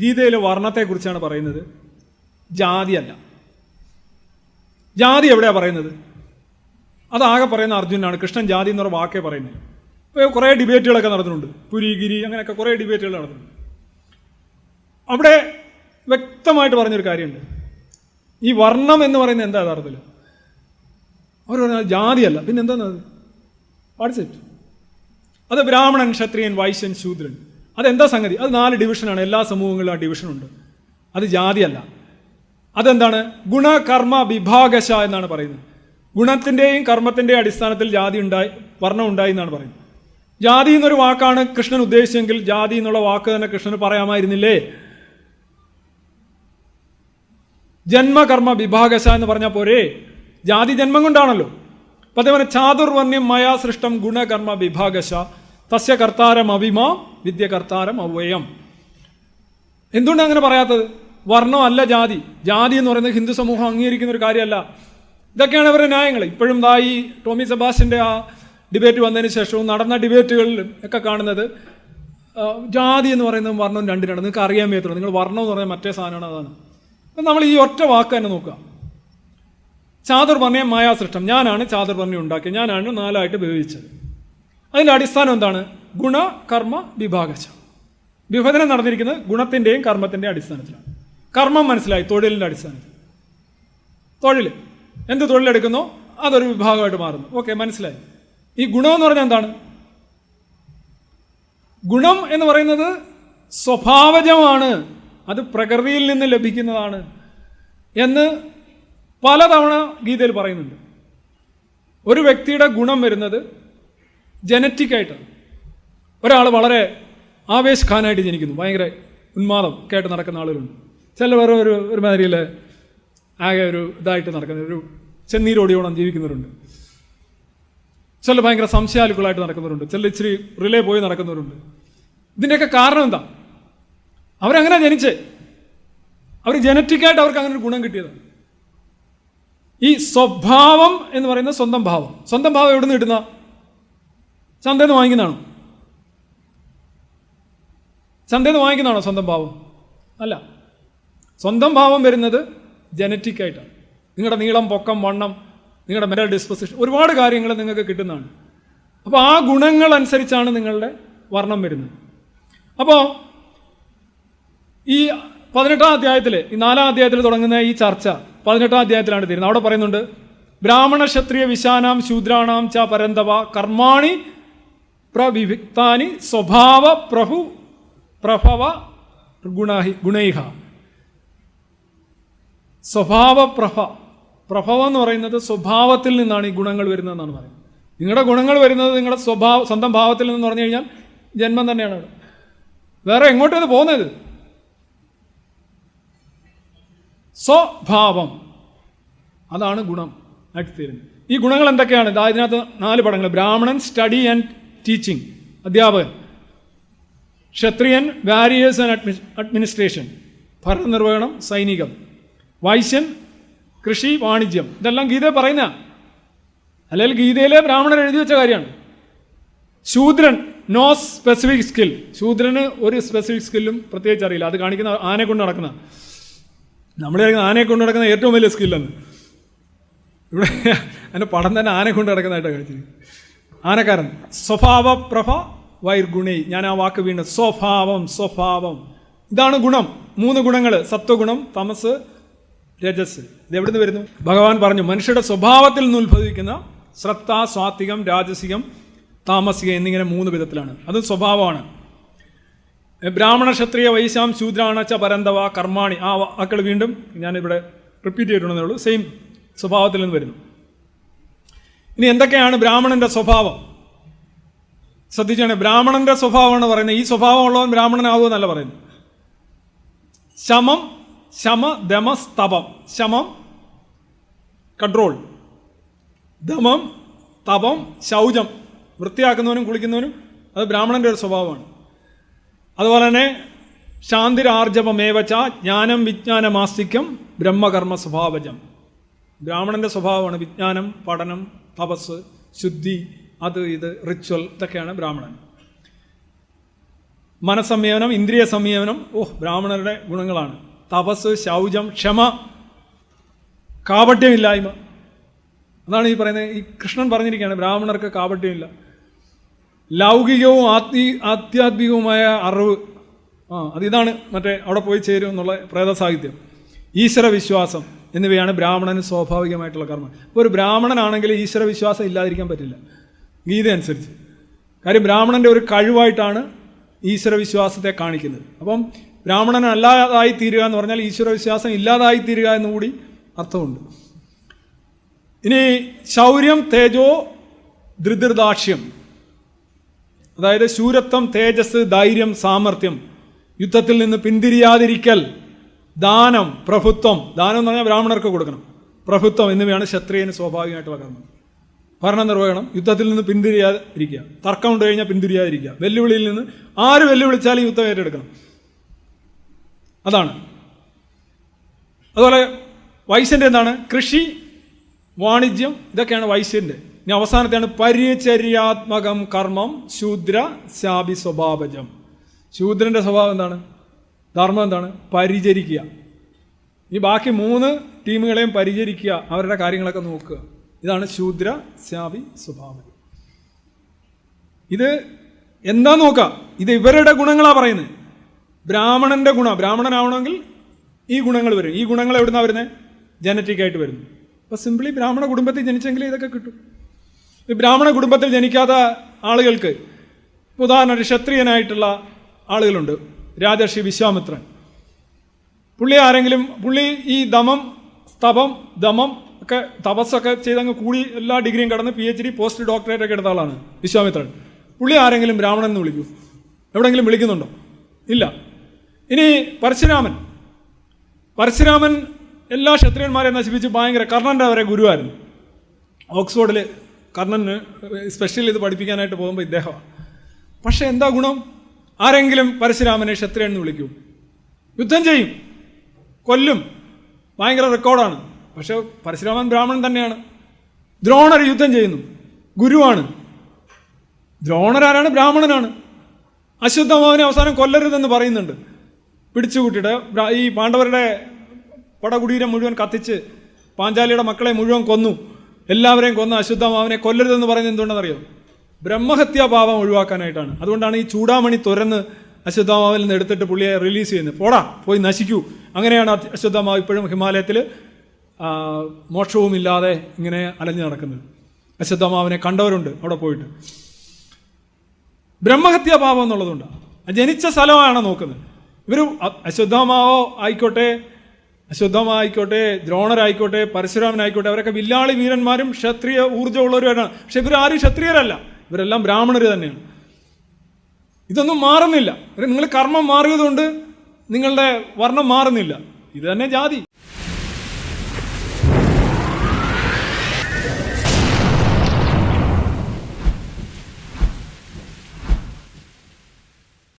ഗീതയിലെ വർണത്തെക്കുറിച്ചാണ് പറയുന്നത്? ജാതിയല്ല. ജാതി എവിടെയാണ് പറയുന്നത്? അതാകെ പറയുന്ന അർജുനാണ്. കൃഷ്ണൻ ജാതി എന്നൊരു വാക്കേ പറയുന്നത് ഇപ്പോൾ കുറേ ഡിബേറ്റുകളൊക്കെ നടന്നിട്ടുണ്ട് പുരിഗിരി അങ്ങനെയൊക്കെ കുറേ ഡിബേറ്റുകൾ നടന്നിട്ടുണ്ട് അവിടെ വ്യക്തമായിട്ട് പറഞ്ഞൊരു കാര്യമുണ്ട്. ഈ വർണം എന്ന് പറയുന്നത് എന്താ യഥാർത്ഥത്തിൽ? അവർ പറഞ്ഞാൽ ജാതിയല്ല. പിന്നെ എന്താണെന്ന് അത് വാട്സ് ഇറ്റ് അത് ബ്രാഹ്മണൻ ക്ഷത്രിയൻ വൈശ്യൻ ശൂദ്രൻ. അതെന്താ സംഗതി? അത് നാല് ഡിവിഷനാണ്. എല്ലാ സമൂഹങ്ങളിലും ആ ഡിവിഷനുണ്ട്. അത് ജാതിയല്ല. അതെന്താണ്? ഗുണകർമ്മ വിഭാഗശ എന്നാണ് പറയുന്നത്. ഗുണത്തിന്റെയും കർമ്മത്തിന്റെയും അടിസ്ഥാനത്തിൽ ജാതി ഉണ്ടായി വർണം ഉണ്ടായി എന്നാണ് പറയുന്നത്. ജാതി എന്നൊരു വാക്കാണ് കൃഷ്ണൻ ഉദ്ദേശിച്ചെങ്കിൽ ജാതി എന്നുള്ള വാക്ക് തന്നെ കൃഷ്ണന് പറയാമായിരുന്നില്ലേ? ജന്മകർമ്മ വിഭാഗശ എന്ന് പറഞ്ഞാൽ പോരെ? ജാതി ജന്മം കൊണ്ടാണല്ലോ. അപ്പൊ അതേപോലെ ചാതുർവർണ്യം മയാ സൃഷ്ടം ഗുണകർമ്മ വിഭാഗശ. തസ്യ കർത്താരം അവിമ വിദ്യ കർത്താരം അവ്വയം എന്തുകൊണ്ട് അങ്ങനെ പറയാത്തത്? വർണം അല്ല ജാതി. ജാതി എന്ന് പറയുന്നത് ഹിന്ദു സമൂഹം അംഗീകരിക്കുന്ന ഒരു കാര്യമല്ല. ഇതൊക്കെയാണ് അവരുടെ ന്യായങ്ങൾ. ഇപ്പോഴും ഈ ടോമി സെബാസ്റ്റിന്റെ ആ ഡിബേറ്റ് വന്നതിന് ശേഷവും നടന്ന ഡിബേറ്റുകളിലും ഒക്കെ കാണുന്നത് ജാതി എന്ന് പറയുന്നത് വർണം രണ്ടിനാണ്. നിങ്ങൾക്ക് അറിയാൻ വയ്യത്തുള്ളൂ നിങ്ങൾ വർണം എന്ന് പറയുന്നത് മറ്റേ സാധനമാണ് അതാണ്. അപ്പം നമ്മൾ ഈ ഒറ്റ വാക്ക് തന്നെ നോക്കുക. ചാതുർവർണയം മായാസൃഷ്ടം ഞാനാണ് ചാതുർവർണ്യം ഉണ്ടാക്കിയത്. ഞാനാണ് നാലായിട്ട് വിഭജിച്ചത് അതിന്റെ അടിസ്ഥാനം എന്താണ്? ഗുണ കർമ്മ വിഭാഗച്ച വിഭജനം നടന്നിരിക്കുന്നത് ഗുണത്തിന്റെയും കർമ്മത്തിന്റെയും അടിസ്ഥാനത്തിലാണ്. കർമ്മം മനസ്സിലായി തൊഴിലിന്റെ അടിസ്ഥാനത്തിൽ. തൊഴിൽ. എന്ത് തൊഴിലെടുക്കുന്നോ? അതൊരു വിഭാഗമായിട്ട് മാറുന്നു. ഓക്കെ മനസ്സിലായി. ഈ ഗുണം എന്ന് പറഞ്ഞാൽ എന്താണ്? ഗുണം എന്ന് പറയുന്നത് സ്വഭാവജമാണ്. അത് പ്രകൃതിയിൽ നിന്ന് ലഭിക്കുന്നതാണ് എന്ന് പലതവണ ഗീതയിൽ പറയുന്നുണ്ട്. ഒരു വ്യക്തിയുടെ ഗുണം വരുന്നത് ജനറ്റിക്കായിട്ടാണ്. ഒരാൾ വളരെ ആവേശഖാനായിട്ട് ജനിക്കുന്നു. ഭയങ്കര ഉന്മാദം കേട്ട് നടക്കുന്ന ആളുകളുണ്ട്. ചില വേറെ ഒരു ഒരു മാതിരിയിൽ ആകെ ഒരു ഇതായിട്ട് നടക്കുന്ന ഒരു ചെന്നീരോടിയോളം ജീവിക്കുന്നവരുണ്ട്. ചില ഭയങ്കര സംശയാലുക്കളായിട്ട് നടക്കുന്നവരുണ്ട്. ചില ഇച്ചിരി റിലേ പോയി നടക്കുന്നവരുണ്ട്. ഇതിന്റെയൊക്കെ കാരണം എന്താ? അവരങ്ങനെ ജനിച്ചേ. അവർ ജനറ്റിക്കായിട്ട് അവർക്ക് അങ്ങനെ ഒരു ഗുണം കിട്ടിയതാണ്. ഈ സ്വഭാവം എന്ന് പറയുന്ന സ്വന്തം ഭാവം. സ്വന്തം ഭാവം എവിടെ നിന്ന് കിട്ടുന്ന? ചന്തയിൽ നിന്ന് വാങ്ങിക്കുന്നതാണോ? ചന്തയിൽ നിന്ന് വാങ്ങിക്കുന്നതാണോ സ്വന്തം ഭാവം? അല്ല. സ്വന്തം ഭാവം വരുന്നത് ജനറ്റിക് ആയിട്ടാണ് നിങ്ങളുടെ നീളം പൊക്കം വണ്ണം നിങ്ങളുടെ മെന്റൽ ഡിസ്പോസിഷൻ ഒരുപാട് കാര്യങ്ങൾ നിങ്ങൾക്ക് കിട്ടുന്നതാണ്. അപ്പോൾ ആ ഗുണങ്ങൾ അനുസരിച്ചാണ് നിങ്ങളുടെ വർണം വരുന്നത്. അപ്പോൾ ഈ പതിനെട്ടാം അധ്യായത്തിൽ ഈ നാലാം അധ്യായത്തിൽ തുടങ്ങുന്ന ഈ ചർച്ച പതിനെട്ടാം അധ്യായത്തിലാണ് തീരുന്നത്. അവിടെ പറയുന്നുണ്ട് ബ്രാഹ്മണ ക്ഷത്രിയ വിശാനാം ശൂദ്രാണാം ച പരന്തവ കർമാണി പ്രവിവിക്താനി സ്വഭാവ പ്രഭു പ്രഭവ ഗുണഹി ഗുണൈഹ. സ്വഭാവ പ്രഭ പ്രഭവം എന്ന് പറയുന്നത് സ്വഭാവത്തിൽ നിന്നാണ് ഈ ഗുണങ്ങൾ വരുന്നതെന്നാണ് പറയുന്നത്. നിങ്ങളുടെ ഗുണങ്ങൾ വരുന്നത് നിങ്ങളുടെ സ്വഭാവ സ്വന്തം ഭാവത്തിൽ നിന്ന് പറഞ്ഞു കഴിഞ്ഞാൽ ജന്മം തന്നെയാണ്. വേറെ എങ്ങോട്ടത് പോകുന്നത്? സ്വഭാവം. അതാണ് ഗുണം ആയിട്ട് തീരുന്നത്. ഈ ഗുണങ്ങൾ എന്തൊക്കെയാണ്? ഇതാ ഇതിനകത്ത് നാല് പടങ്ങൾ. ബ്രാഹ്മണൻ സ്റ്റഡി ആൻഡ് ടീച്ചിങ് അധ്യാപകൻ. ക്ഷത്രിയൻ വാരിയേഴ്സ് ആൻഡ് അഡ്മി അഡ്മിനിസ്ട്രേഷൻ ഭരണനിർവഹണം സൈനികം. വൈശ്യൻ കൃഷി വാണിജ്യം. ഇതെല്ലാം ഗീത പറയുന്ന. അല്ലെങ്കിൽ ഗീതയിലെ ബ്രാഹ്മണർ എഴുതി വെച്ച കാര്യമാണ്. ശൂദ്രൻ നോ സ്പെസിഫിക് സ്കിൽ ശൂദ്രന് ഒരു സ്പെസിഫിക് സ്കില്ലും പ്രത്യേകിച്ച് അറിയില്ല. അത് കാണിക്കുന്ന ആനയെ കൊണ്ട് നടക്കുന്ന. നമ്മളെ ആനയെ കൊണ്ട് നടക്കുന്ന ഏറ്റവും വലിയ സ്കില്ലെന്ന് ഇവിടെ എന്റെ പടം തന്നെ ആനയെ കൊണ്ട് നടക്കുന്നതായിട്ടാണ് കഴിച്ചിരിക്കുന്നത് ആനക്കാരൻ സ്വഭാവ പ്രഭ വൈർഗുണി. ഞാൻ ആ വാക്ക് വീണ്ടും സ്വഭാവം സ്വഭാവം. ഇതാണ് ഗുണം. മൂന്ന് ഗുണങ്ങൾ സത്വഗുണം തമസ് രജസ്. ഇത് എവിടെ നിന്ന് വരുന്നു? ഭഗവാൻ പറഞ്ഞു മനുഷ്യരുടെ സ്വഭാവത്തിൽ നിന്ന് ഉത്ഭവിക്കുന്ന ശ്രദ്ധ സ്വാത്വികം രാജസികം താമസികം എന്നിങ്ങനെ മൂന്ന് വിധത്തിലാണ്. അത് സ്വഭാവമാണ്. ബ്രാഹ്മണ ക്ഷത്രിയ വൈശാം ശൂദ്രാണച്ച പരന്തവ കർമാണി ആ വാക്കുകൾ വീണ്ടും ഞാനിവിടെ റിപ്പീറ്റ് ചെയ്തിട്ടുണ്ടെന്നേ ഉള്ളൂ. സെയിം സ്വഭാവത്തിൽ നിന്ന് വരുന്നു. ഇനി എന്തൊക്കെയാണ് ബ്രാഹ്മണന്റെ സ്വഭാവം? ശ്രദ്ധിച്ചാണ് ബ്രാഹ്മണന്റെ സ്വഭാവമാണ് പറയുന്നത്. ഈ സ്വഭാവം ഉള്ളവൻ ബ്രാഹ്മണനാകുമെന്നല്ല പറയുന്നത്. ശമം ശമ ദമ സ്തപം. ശമം കൺട്രോൾ ദമം തപം ശൗചം. വൃത്തിയാക്കുന്നവനും കുളിക്കുന്നവനും അത് ബ്രാഹ്മണന്റെ ഒരു സ്വഭാവമാണ്. അതുപോലെ തന്നെ ശാന്തിരാർജവമേവച്ച ജ്ഞാനം വിജ്ഞാനമാസ്തിക്യം ബ്രഹ്മകർമ്മ സ്വഭാവജം. ബ്രാഹ്മണന്റെ സ്വഭാവമാണ് വിജ്ഞാനം പഠനം തപസ് ശുദ്ധി അത് ഇത് റിച്വൽ ഇതൊക്കെയാണ് ബ്രാഹ്മണൻ. മനസംയമനം ഇന്ദ്രിയ സംയമനം ഓഹ് ബ്രാഹ്മണരുടെ ഗുണങ്ങളാണ്. തപസ് ശൗചം ക്ഷമ കാപട്യമില്ലായ്മ. അതാണ് ഈ പറയുന്നത്. ഈ കൃഷ്ണൻ പറഞ്ഞിരിക്കുകയാണ് ബ്രാഹ്മണർക്ക് കാപട്യമില്ല. ലൗകികവും ആത്മീ ആധ്യാത്മികവുമായ അറിവ്. ആ അതിതാണ് മറ്റേ അവിടെ പോയി ചേരും എന്നുള്ള ഈശ്വര വിശ്വാസം എന്നിവയാണ് ബ്രാഹ്മണന് സ്വാഭാവികമായിട്ടുള്ള കർമ്മം. ഇപ്പോൾ ഒരു ബ്രാഹ്മണനാണെങ്കിൽ ഈശ്വര വിശ്വാസം ഇല്ലാതിരിക്കാൻ പറ്റില്ല. ഗീത അനുസരിച്ച്. കാര്യം ബ്രാഹ്മണന്റെ ഒരു കഴിവായിട്ടാണ് ഈശ്വര വിശ്വാസത്തെ കാണിക്കുന്നത്. അപ്പം ബ്രാഹ്മണൻ അല്ലാതായി തീരുക എന്ന് പറഞ്ഞാൽ ഈശ്വര വിശ്വാസം ഇല്ലാതായി തീരുക എന്നുകൂടി അർത്ഥമുണ്ട്. ഇനി ശൗര്യം തേജോ ധൃതിർദാക്ഷ്യം. അതായത് ശൂരത്വം തേജസ് ധൈര്യം സാമർഥ്യം യുദ്ധത്തിൽ നിന്ന് പിന്തിരിയാതിരിക്കൽ. ദാനം പ്രഭുത്വം. ദാനം എന്ന് പറഞ്ഞാൽ ബ്രാഹ്മണർക്ക് കൊടുക്കണം. പ്രഭുത്വം എന്നിവയാണ് ക്ഷത്രിയന് സ്വാഭാവികമായിട്ട് വളർന്നത് ഭരണനിർവഹണം യുദ്ധത്തിൽ നിന്ന് പിന്തിരിയാതിരിക്കുക. തർക്കം ഉണ്ട് കഴിഞ്ഞാൽ പിന്തിരിയാതിരിക്കുക. വെല്ലുവിളിയിൽ നിന്ന് ആര് വെല്ലുവിളിച്ചാലും യുദ്ധം ഏറ്റെടുക്കണം. അതാണ്. അതുപോലെ വൈശ്യന്റെ എന്താണ്? കൃഷി വാണിജ്യം ഇതൊക്കെയാണ് വൈശ്യന്റെ ഇനി അവസാനത്തെയാണ് പരിചര്യാത്മകം കർമ്മം ശൂദ്ര ശാപി സ്വഭാവജം. ശൂദ്രന്റെ സ്വഭാവം എന്താണ്? ധർമ്മം എന്താണ്? പരിചരിക്കുക. ഈ ബാക്കി മൂന്ന് ടീമുകളെയും പരിചരിക്കുക. അവരുടെ കാര്യങ്ങളൊക്കെ നോക്കുക. ഇതാണ് ശൂദ്ര ശാവി സ്വഭാവം. ഇത് എന്താ നോക്കാം ഇത് ഇവരുടെ ഗുണങ്ങളാണ് പറയുന്നത് ബ്രാഹ്മണന്റെ ഗുണം. ബ്രാഹ്മണനാവണമെങ്കിൽ ഈ ഗുണങ്ങൾ വരും ഈ ഗുണങ്ങൾ എവിടുന്നാണ് വരുന്നത് ജനറ്റിക് ആയിട്ട് വരുന്നു. അപ്പോൾ സിംപിളി ബ്രാഹ്മണ കുടുംബത്തിൽ ജനിച്ചെങ്കിൽ ഇതൊക്കെ കിട്ടും. ഈ ബ്രാഹ്മണ കുടുംബത്തിൽ ജനിക്കാത്ത ആളുകൾക്ക് ഉദാഹരണം ക്ഷത്രിയനായിട്ടുള്ള ആളുകളുണ്ട്. രാജർഷി വിശ്വാമിത്രൻ. പുള്ളി ആരെങ്കിലും പുള്ളി ഈ ദമം സ്തപം ദമം ഒക്കെ തപസ്സൊക്കെ ചെയ്തങ്ങ് കൂടി എല്ലാ ഡിഗ്രിയും കടന്ന് P H D post doctorate ഒക്കെ എടുത്ത ആളാണ് വിശ്വാമിത്രൻ. പുള്ളി ആരെങ്കിലും ബ്രാഹ്മണൻ എന്ന് വിളിക്കൂ. എവിടെങ്കിലും വിളിക്കുന്നുണ്ടോ? ഇല്ല. ഇനി പരശുരാമൻ. പരശുരാമൻ എല്ലാ ക്ഷത്രിയന്മാരെയും നശിപ്പിച്ച് ഭയങ്കര കർണന്റെ അവരെ ഗുരുവായിരുന്നു. ഓക്സ്ഫോർഡിൽ കർണന് സ്പെഷ്യൽ ഇത് പഠിപ്പിക്കാനായിട്ട് പോകുമ്പോൾ ഇദ്ദേഹമാണ് പക്ഷേ എന്താ ഗുണം? ആരെങ്കിലും പരശുരാമനെ ക്ഷത്രിയൻ എന്ന് വിളിക്കും. യുദ്ധം ചെയ്യും. കൊല്ലും. ഭയങ്കര റെക്കോർഡാണ്. പക്ഷെ പരശുരാമൻ ബ്രാഹ്മണൻ തന്നെയാണ്. ദ്രോണർ യുദ്ധം ചെയ്യുന്നു. ഗുരുവാണ്. ദ്രോണരാരാണ്? ബ്രാഹ്മണനാണ്. അശ്വത്ഥമാവനെ അവസാനം കൊല്ലരുതെന്ന് പറയുന്നുണ്ട്. പിടിച്ചുകൂട്ടിയിട്ട് ഈ പാണ്ഡവരുടെ പടകുടീരം മുഴുവൻ കത്തിച്ച് പാഞ്ചാലിയുടെ മക്കളെ മുഴുവൻ കൊന്നു. എല്ലാവരെയും കൊന്ന അശ്വത്ഥമാവനെ കൊല്ലരുതെന്ന് പറയുന്നത് എന്തുകൊണ്ടെന്നറിയോ? ബ്രഹ്മഹത്യാഭാവം ഒഴിവാക്കാനായിട്ടാണ്. അതുകൊണ്ടാണ് ഈ ചൂടാമണി തുരന്ന് അശ്വത്ഥാമാവിൽ നിന്ന് എടുത്തിട്ട് പുള്ളിയെ റിലീസ് ചെയ്യുന്നത്. പോടാ പോയി നശിക്കൂ. അങ്ങനെയാണ് അശ്വത്ഥാമാവ് ഇപ്പോഴും ഹിമാലയത്തിൽ മോക്ഷവും ഇല്ലാതെ ഇങ്ങനെ അലഞ്ഞു നടക്കുന്നത്. അശ്വത്ഥാമാവിനെ കണ്ടവരുണ്ട് അവിടെ പോയിട്ട്. ബ്രഹ്മഹത്യാഭാവം എന്നുള്ളതുണ്ട് ജനിച്ച സ്ഥലമാണ് നോക്കുന്നത്. ഇവർ അശുദ്ധമാവോ ആയിക്കോട്ടെ അശുദ്ധമായിക്കോട്ടെ ദ്രോണരായിക്കോട്ടെ പരശുരാമനായിക്കോട്ടെ അവരൊക്കെ വില്ലാളി വീരന്മാരും ക്ഷത്രിയ ഊർജമുള്ളവരുമാണ് പക്ഷെ ആരും ക്ഷത്രിയരല്ല. ഇവരെല്ലാം ബ്രാഹ്മണർ തന്നെയാണ്. ഇതൊന്നും മാറുന്നില്ല. നിങ്ങൾ കർമ്മം മാറിയതുകൊണ്ട് നിങ്ങളുടെ വർണം മാറുന്നില്ല. ഇത് തന്നെ ജാതി.